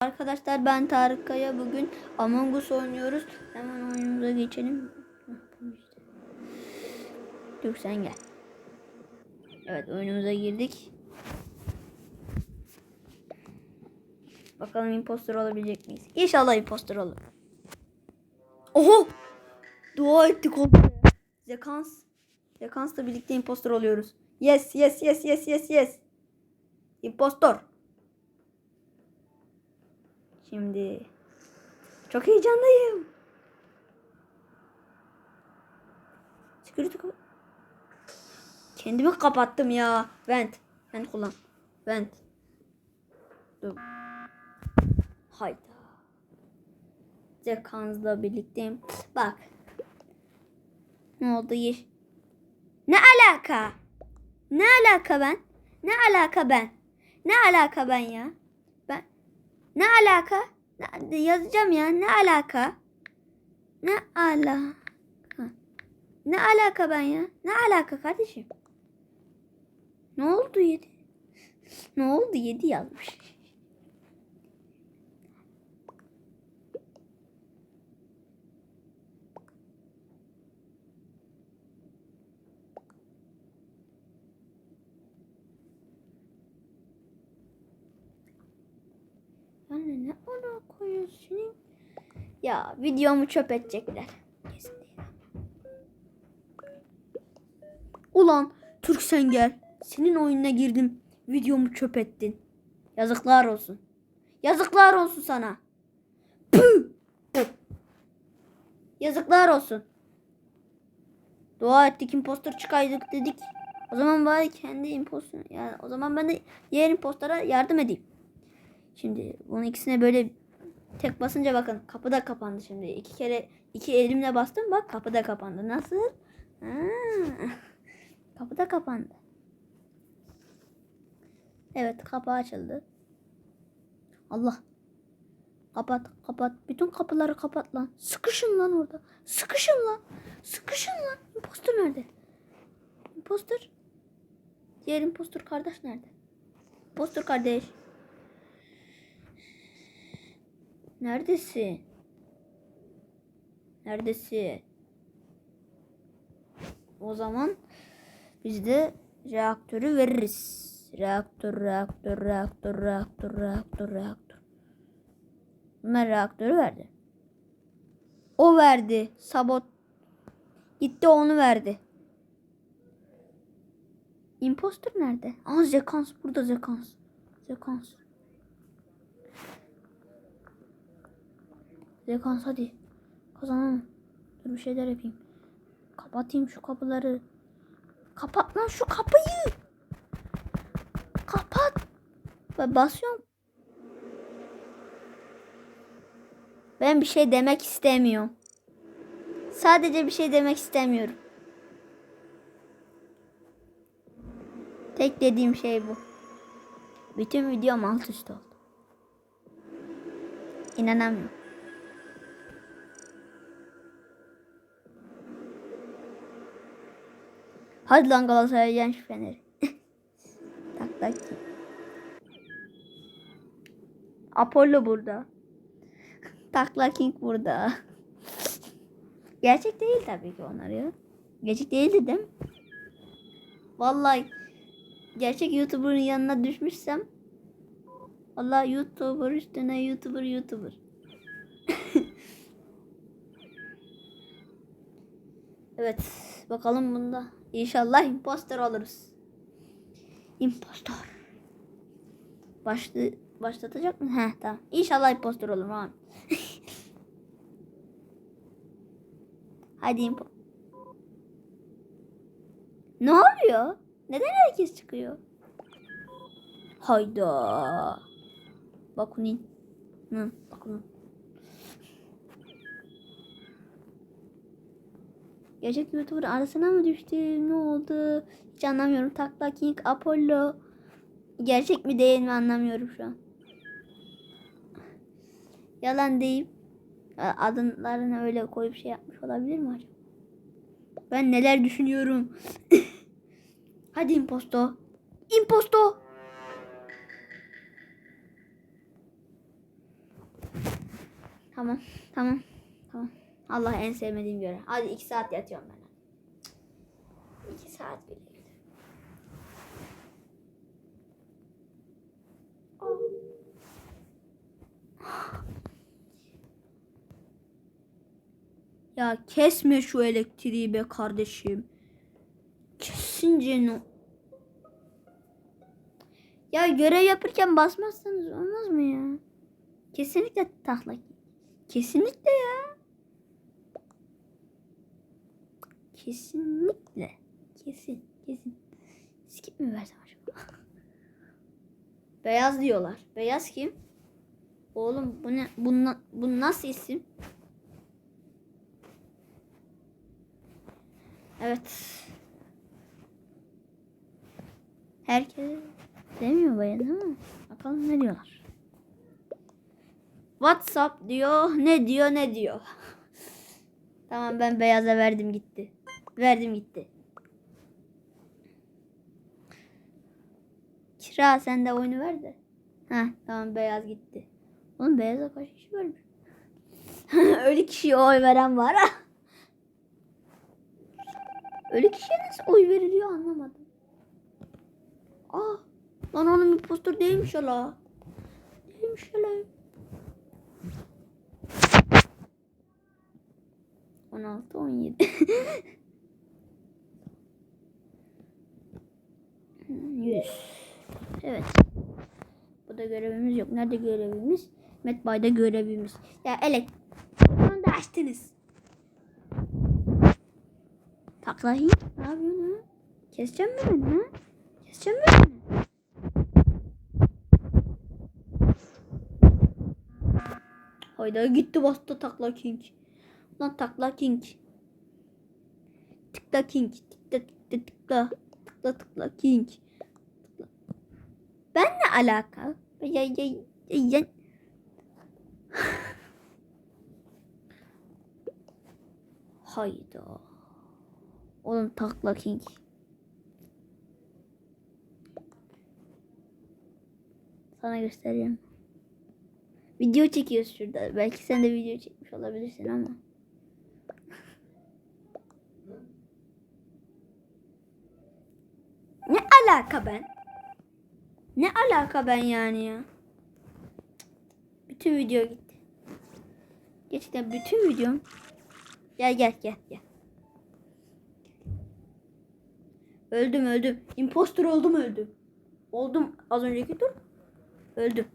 Arkadaşlar ben Tarık Kaya. Bugün Among Us oynuyoruz. Hemen oyunumuza geçelim. Dur sen gel. Evet oyunumuza girdik. Bakalım impostor olabilecek miyiz? İnşallah impostor olur. Oho! Dua ettik oldu. Zekans. Zekansla birlikte impostor oluyoruz. Yes, yes, yes, yes, yes, yes. Impostor. Şimdi çok heyecanlıyım. Security Kendimi kapattım ya. Vent. Vent kullan. Vent. Dur. Hayda. Zekansla birlikteyim. Bak. Ne oldu yeş? Ne alaka? Ne alaka ben? Ne alaka ben? Ne alaka ben ya? Ne alaka? Ne, yazacağım ya. Ne alaka? Ne alaka? Ne alaka ben ya? Ne alaka kardeşim? Ne oldu yedi? Ne oldu yedi yazmış. Yani ne ona koyuyorsun? Ya videomu çöp edecekler. Ulan Türk sen gel. Senin oyununa girdim. Videomu çöp ettin. Yazıklar olsun. Yazıklar olsun sana. Yazıklar olsun. Dua ettik impostor çıkaydık dedik. O zaman bari kendi impostor yani o zaman ben de diğer impostora yardım edeyim. Şimdi bunun ikisine böyle tek basınca bakın kapı da kapandı şimdi. iki kere iki elimle bastım bak kapı da kapandı. Nasıl? Ha. Kapı da kapandı. Evet kapı açıldı. Allah. Kapat kapat. Bütün kapıları kapat lan. Sıkışın lan orada. Sıkışın lan. Sıkışın lan. Impostor nerede? Impostor. Diğer impostor kardeş nerede? Impostor kardeş. Neredesin? Neredesin? O zaman biz de reaktörü veririz. Reaktör, reaktör, reaktör, reaktör, reaktör, reaktör. Ömer reaktörü verdi. O verdi. Sabot. Gitti onu verdi. Imposter nerede? Aa Zekans burada Zekans. Zekans. Zekans hadi. Kazanalım. Dur bir şeyler yapayım. Kapatayım şu kapıları. Kapat lan şu kapıyı. Kapat. Ben basıyorum. Ben bir şey demek istemiyorum. Sadece bir şey demek istemiyorum. Tek dediğim şey bu. Bütün videom alt üst oldu. İnanamıyorum. Hadi lan Galatasaray yen şu feneri. tak tak. Apollo burada. Takla King burada. Gerçek değil tabii ki onlar ya. Gerçek değil mi? Vallahi gerçek YouTuber'ın yanına düşmüşsem Vallahi YouTuber üstüne YouTuber YouTuber. evet. Bakalım bunda. İnşallah impostor oluruz. Impostor. Başlı başlatacak mı? Heh tamam. İnşallah impostor olurum abi. Hadi impo. Ne oluyor? Neden herkes çıkıyor? Hayda. Bakunin. Hı, Bakunin. Gerçek YouTuber arasına mı düştüm? Ne oldu? Hiç anlamıyorum. Takla King, Apollo. Gerçek mi değil mi anlamıyorum şu an. Yalan deyip adınlarını öyle koyup şey yapmış olabilir mi acaba? Ben neler düşünüyorum. Hadi imposto. Imposto. Tamam. Tamam. Allah en sevmediğim göre. Hadi iki saat yatıyorum ben. İki saat bile. Ya kesme şu elektriği be kardeşim. Kesince no. Ya görev yapırken basmazsanız olmaz mı ya? Kesinlikle tahla. Kesinlikle ya. Kesinlikle. Kesin. Kesin. Skip mi versem acaba? Beyaz diyorlar. Beyaz kim? Oğlum bu ne? Bu, bu nasıl isim? Evet. Herkes demiyor bayan ama bakalım ne diyorlar. WhatsApp diyor. Ne diyor ne diyor. tamam ben beyaza verdim gitti. Verdim gitti. Kira sen de oyunu ver de. Ha tamam beyaz gitti. Oğlum beyaza kaç kişi vermiş? Öyle kişiye oy veren var ha. Öyle kişiye nasıl oy veriliyor anlamadım. Aa, lan onun impostor değilmiş hala. Değilmiş hala. 16, 17. Yüz. Evet. Bu da görevimiz yok. Nerede görevimiz? Metbay'da görevimiz. Ya elek. Onu da açtınız. Taklayın. Ne yapıyorsun ha? Keseceğim mi beni ha? Keseceğim mi beni? Hayda gitti bastı takla king. Lan takla king. Tıkla king. Tıkla tıkla tıkla. Tıkla tıkla king. Tıkla. Ben ne alaka? Ya ya ya. ya. Hayda. Oğlum takla king. Sana göstereyim. Video çekiyoruz şurada. Belki sen de video çekmiş olabilirsin ama. Ne alaka ben? Ne alaka ben yani ya? Bütün video gitti. Gerçekten bütün videom. Gel gel gel gel. Öldüm öldüm. Impostor oldum öldüm. Oldum az önceki tur. Öldüm.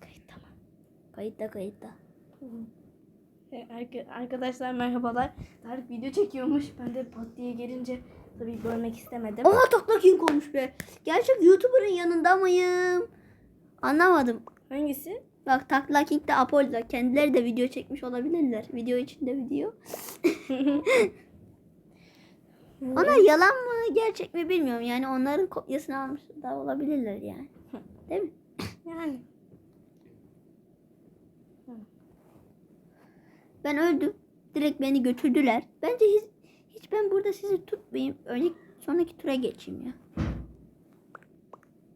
Kayıt tamam. Kayıtta kayıtta. E, arka- Arkadaşlar merhabalar. Tarık video çekiyormuş. Ben de pat diye gelince tabii görmek istemedim. Oha takla king olmuş be. Gerçek YouTuber'ın yanında mıyım? Anlamadım. Hangisi? Bak takla king de Apollo. Kendileri de video çekmiş olabilirler. Video içinde video. Onlar yalan mı gerçek mi bilmiyorum. Yani onların kopyasını almış da olabilirler yani. Değil mi? Yani. Ben öldüm. Direkt beni götürdüler. Bence hiç, hiç ben burada sizi tutmayayım. Önce sonraki tura geçeyim ya.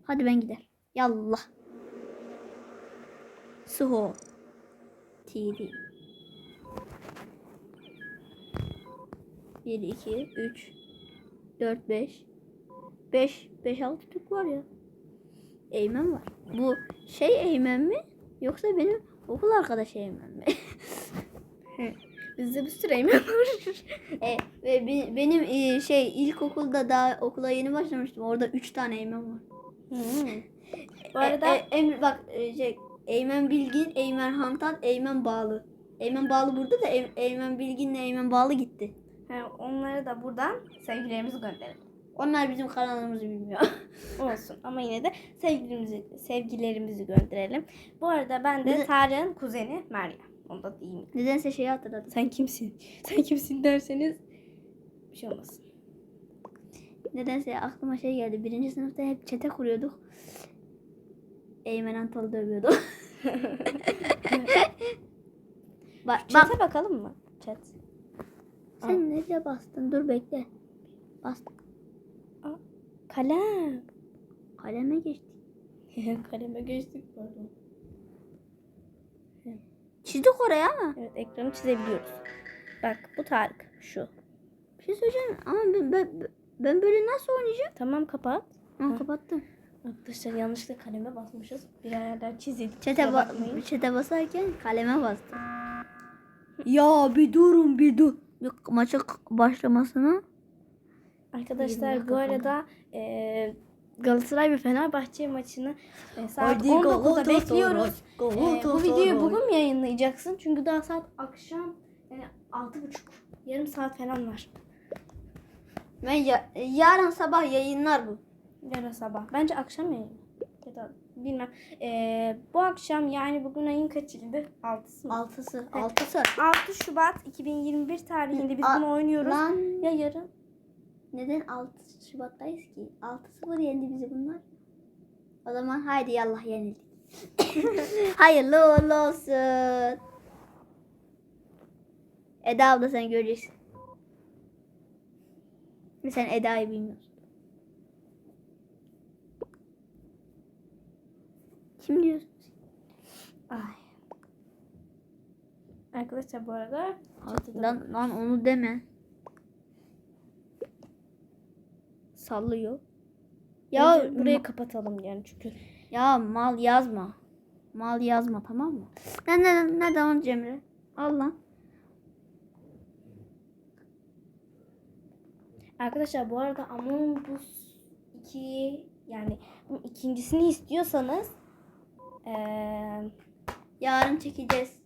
Hadi ben gider. Yallah. Suho. TV. 1, 2, 3, 4, 5. 5, 5, 6 Türk var ya. Eymen var. Bu şey Eymen mi? Yoksa benim okul arkadaşı Eymen mi? Bizde bir sürü emin var. E, ve be- benim e, şey ilkokulda daha okula yeni başlamıştım. Orada üç tane Eymen var. Bu arada E, e, Emre bak e, şey Eymen Bilgin, Eymen Hantan, Eymen Bağlı. Eymen Bağlı burada da Ey- Eymen Bilgin'le Eymen Bağlı gitti. he, onlara da buradan sevgilerimizi gönderelim. Onlar bizim kanalımızı bilmiyor. Olsun ama yine de sevgilerimizi, sevgilerimizi gönderelim. Bu arada ben de Tarık'ın kuzeni Meryem. Onu da diyeyim. Nedense şeyi hatırladım. Sen kimsin? Sen kimsin derseniz bir şey olmasın. Nedense aklıma şey geldi. Birinci sınıfta hep çete kuruyorduk. Eymen Antal'ı dövüyordu. bak, bak Chat'e bakalım mı? Chat. sen nereye bastın? Dur bekle. Bastım. Kalem. Kaleme geçtik. Kaleme geçtik pardon. Çizdik oraya ama. Evet ekranı çizebiliyoruz. Bak bu Tarık şu. Bir şey söyleyeceğim ama ben, ben, ben böyle nasıl oynayacağım? Tamam kapat. Ha, kapattım. Arkadaşlar yanlışlıkla kaleme basmışız. Bir yerler çizildi. Çete, ba- bakmayın. çete basarken kaleme bastım. Ya bir durun bir dur. Yok, maça başlamasına. Arkadaşlar bu arada e, Galatasaray ve Fenerbahçe maçını e, saat Hadi 19'da Galatasaray, bekliyoruz. E, bu videoyu bugün mü yayınlayacaksın? Çünkü daha saat akşam yani altı buçuk. Yarım saat falan var. Ben ya- yarın sabah yayınlar bu. Yarın sabah. Bence akşam yayın. Ya da bilmem. E, bu akşam yani bugün ayın kaçıydı? Altısı mı? Altısı. Altısı. 6 Şubat 2021 tarihinde biz A- bunu oynuyoruz. Lan Ya yarın? Neden 6 Şubat'tayız ki? 6-0 yendi bizi bunlar. O zaman haydi yallah yenildik. Hayırlı uğurlu olsun. Eda abla sen göreceksin. Sen Eda'yı bilmiyorsun. Kim diyorsun? Ay. Arkadaşlar bu arada Lan, lan onu deme. Sallıyor. ya Bence burayı ma- kapatalım yani çünkü Ya mal yazma. Mal yazma tamam mı? Ne ne ne de onu Cemre? Al lan. Arkadaşlar bu arada Among Us 2 yani ikincisini istiyorsanız eee Yarın çekeceğiz.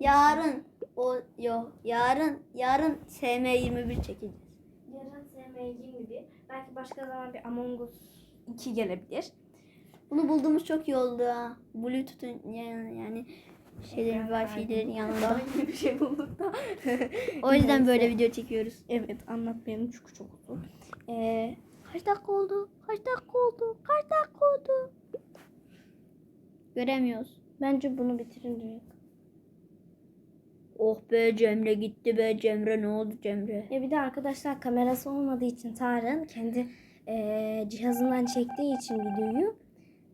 Yarın o yo yarın yarın SM21 çekeceğiz. Yarın SM21 belki başka zaman bir Among Us 2 gelebilir. Bunu bulduğumuz çok iyi oldu ha. Bluetooth'un yani, yani şeylerin Wi-Fi'lerin yanında. Daha bir şey bulduk da. O yüzden böyle video çekiyoruz. Evet anlatmayalım çünkü çok uzun. Eee Kaç dakika oldu? Kaç dakika oldu? Kaç dakika oldu? Göremiyoruz. bence bunu bitirin direkt. Oh be Cemre gitti be Cemre ne oldu Cemre? Ya bir de arkadaşlar kamerası olmadığı için Tarık'ın kendi eee, cihazından çektiği için videoyu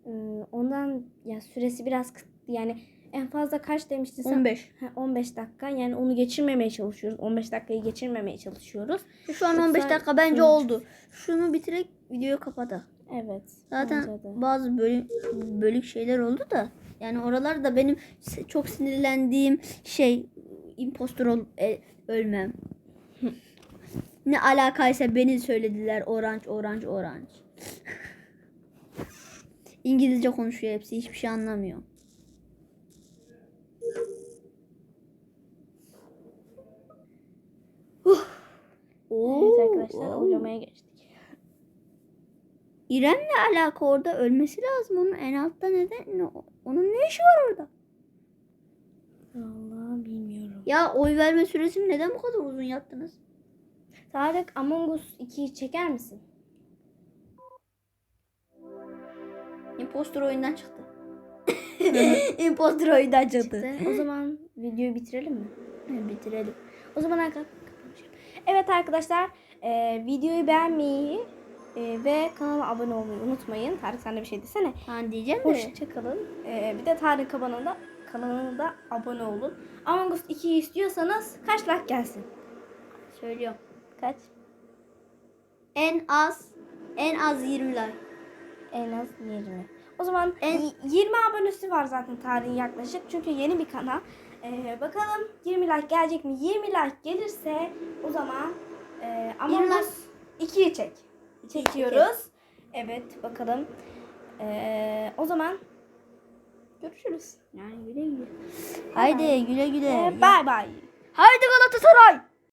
eee, ondan ya süresi biraz kıt yani en fazla kaç demiştin sen? 15. Ha, 15 dakika yani onu geçirmemeye çalışıyoruz. 15 dakikayı geçirmemeye çalışıyoruz. Şu an 15 Yoksa dakika bence oldu. Şunu bitirek videoyu kapatak. Evet. Zaten bazı bölük, bölük şeyler oldu da. Yani oralar da benim çok sinirlendiğim şey impostor ol, e, ölmem. ne alakaysa beni söylediler orange orange orange. İngilizce konuşuyor hepsi hiçbir şey anlamıyor. Evet arkadaşlar oylamaya geçtik. İrem'le alaka orada ölmesi lazım onun en altta neden? ne- Onun ne işi var orada? Vallahi bilmiyorum. Ya oy verme süresini neden bu kadar uzun yaptınız? Tarık Among Us 2'yi çeker misin? Impostor oyundan çıktı. Impostor oyundan çıktı. o zaman videoyu bitirelim mi? Bitirelim. O zaman arkadaşlar Evet arkadaşlar e, videoyu beğenmeyi e, ve kanala abone olmayı unutmayın. Tarık sen de bir şey desene. Ben diyeceğim de. Hoşçakalın. E, bir de Tarık kanalında kanalına abone olun. Among Us 2'yi istiyorsanız kaç like gelsin? Söylüyorum. Kaç? En az en az 20 like. En az 20. O zaman En- y- 20 abonesi var zaten tarihin yaklaşık. Çünkü yeni bir kanal. Ee, bakalım 20 like gelecek mi? 20 like gelirse o zaman e, Among 20 like- Us 2'yi çek. Çekiyoruz. Evet bakalım. Ee, o zaman görüşürüz. Yani güle güle. Haydi güle güle. Bye bye. Haydi Galatasaray.